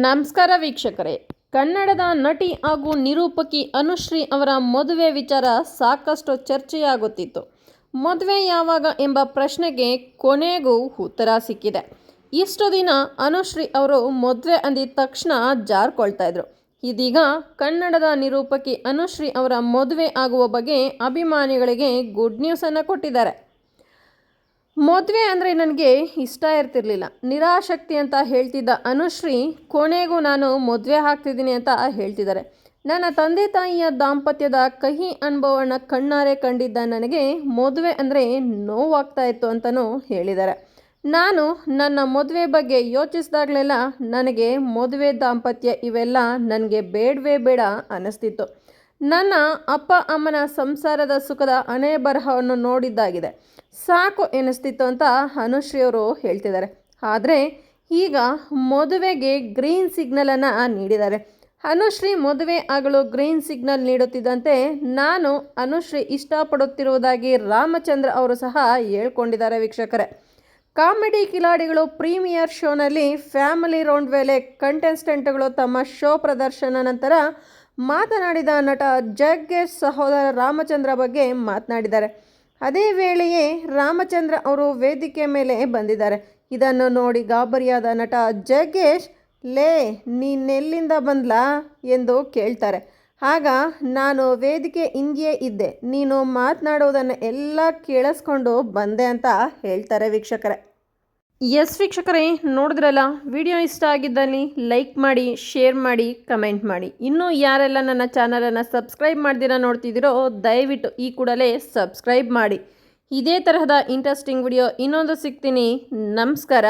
ನಮಸ್ಕಾರ ವೀಕ್ಷಕರೇ. ಕನ್ನಡದ ನಟಿ ಹಾಗೂ ನಿರೂಪಕಿ ಅನುಶ್ರೀ ಅವರ ಮದುವೆ ವಿಚಾರ ಸಾಕಷ್ಟು ಚರ್ಚೆಯಾಗುತ್ತಿತ್ತು. ಮದುವೆ ಯಾವಾಗ ಎಂಬ ಪ್ರಶ್ನೆಗೆ ಕೊನೆಗೂ ಉತ್ತರ ಸಿಕ್ಕಿದೆ. ಇಷ್ಟು ದಿನ ಅನುಶ್ರೀ ಅವರು ಮದುವೆ ಅಂದಿದ ತಕ್ಷಣ ಜಾರ್ಕೊಳ್ತಾ ಇದ್ರು. ಇದೀಗ ಕನ್ನಡದ ನಿರೂಪಕಿ ಅನುಶ್ರೀ ಅವರ ಮದುವೆ ಆಗುವ ಬಗ್ಗೆ ಅಭಿಮಾನಿಗಳಿಗೆ ಗುಡ್ ನ್ಯೂಸನ್ನು ಕೊಟ್ಟಿದ್ದಾರೆ. ಮದುವೆ ಅಂದರೆ ನನಗೆ ಇಷ್ಟ ಇರ್ತಿರ್ಲಿಲ್ಲ. ನಿರಾಶಕ್ತಿ ಅಂತ ಹೇಳ್ತಿದ್ದ ಅನುಶ್ರೀ, ಕೊನೆಗೂ ನಾನು ಮದುವೆ ಹಾಕ್ತಿದ್ದೀನಿ ಅಂತ ಹೇಳ್ತಿದ್ದಾರೆ. ನನ್ನ ತಂದೆ ತಾಯಿಯ ದಾಂಪತ್ಯದ ಕಹಿ ಅನುಭವನ ಕಣ್ಣಾರೆ ಕಂಡಿದ್ದ ನನಗೆ ಮದುವೆ ಅಂದರೆ ನೋವಾಗ್ತಾ ಇತ್ತು ಅಂತಲೂ ಹೇಳಿದ್ದಾರೆ. ನಾನು ನನ್ನ ಮದುವೆ ಬಗ್ಗೆ ಯೋಚಿಸಿದಾಗಲೆಲ್ಲ ನನಗೆ ಮದುವೆ ದಾಂಪತ್ಯ ಇವೆಲ್ಲ ನನಗೆ ಬೇಡವೇ ಬೇಡ ಅನ್ನಿಸ್ತಿತ್ತು ನನ್ನ ಅಪ್ಪ ಅಮ್ಮನ ಸಂಸಾರದ ಸುಖದ ಅನೇ ಬರಹವನ್ನು ನೋಡಿದ್ದಾಗಿದೆ. ಸಾಕು ಎನಿಸ್ತಿತ್ತು ಅಂತ ಅನುಶ್ರೀ ಅವರು ಹೇಳ್ತಿದ್ದಾರೆ. ಆದರೆ ಈಗ ಮದುವೆಗೆ ಗ್ರೀನ್ ಸಿಗ್ನಲನ್ನು ನೀಡಿದ್ದಾರೆ. ಅನುಶ್ರೀ ಮದುವೆ ಆಗಲು ಗ್ರೀನ್ ಸಿಗ್ನಲ್ ನೀಡುತ್ತಿದ್ದಂತೆ ನಾನು ಅನುಶ್ರೀ ಇಷ್ಟಪಡುತ್ತಿರುವುದಾಗಿ ರಾಮಚಂದ್ರ ಅವರು ಸಹ ಹೇಳ್ಕೊಂಡಿದ್ದಾರೆ ವೀಕ್ಷಕರೇ. ಕಾಮಿಡಿ ಕಿಲಾಡಿಗಳು ಪ್ರೀಮಿಯರ್ ಶೋನಲ್ಲಿ ಫ್ಯಾಮಿಲಿ ರೌಂಡ್ ವೇಳೆ ಕಂಟೆಸ್ಟೆಂಟ್ಗಳು ತಮ್ಮ ಶೋ ಪ್ರದರ್ಶನ ನಂತರ ಮಾತನಾಡಿದ ನಟ ಜಗ್ಗೇಶ್ ಸಹೋದರ ರಾಮಚಂದ್ರ ಬಗ್ಗೆ ಮಾತನಾಡಿದ್ದಾರೆ. ಅದೇ ವೇಳೆಯೇ ರಾಮಚಂದ್ರ ಅವರು ವೇದಿಕೆ ಮೇಲೆ ಬಂದಿದ್ದಾರೆ. ಇದನ್ನು ನೋಡಿ ಗಾಬರಿಯಾದ ನಟ ಜಗ್ಗೇಶ್, ಲೇ, ನೀನೆಲ್ಲಿಂದ ಬಂದ್ಲಾ ಎಂದು ಕೇಳ್ತಾರೆ. ಆಗ, ನಾನು ವೇದಿಕೆ ಹಿಂದೆಯೇ ಇದ್ದೆ. ನೀನು ಮಾತನಾಡೋದನ್ನು ಎಲ್ಲ ಕೇಳಿಸ್ಕೊಂಡು ಬಂದೆ ಅಂತ ಹೇಳ್ತಾರೆ ವೀಕ್ಷಕರೇ. ಎಸ್ ವೀಕ್ಷಕರೇ, ನೋಡಿದ್ರಲ್ಲ, ವಿಡಿಯೋ ಇಷ್ಟ ಆಗಿದ್ದಲ್ಲಿ ಲೈಕ್ ಮಾಡಿ, ಶೇರ್ ಮಾಡಿ, ಕಮೆಂಟ್ ಮಾಡಿ. ಇನ್ನೂ ಯಾರೆಲ್ಲ ನನ್ನ ಚಾನಲನ್ನು ಸಬ್ಸ್ಕ್ರೈಬ್ ಮಾಡ್ದಿರ ನೋಡ್ತಿದ್ದೀರೋ ದಯವಿಟ್ಟು ಈ ಕೂಡಲೇ ಸಬ್ಸ್ಕ್ರೈಬ್ ಮಾಡಿ. ಇದೇ ತರಹದ ಇಂಟ್ರೆಸ್ಟಿಂಗ್ ವಿಡಿಯೋ ಇನ್ನೊಂದು ಸಿಗ್ತೀನಿ. ನಮಸ್ಕಾರ.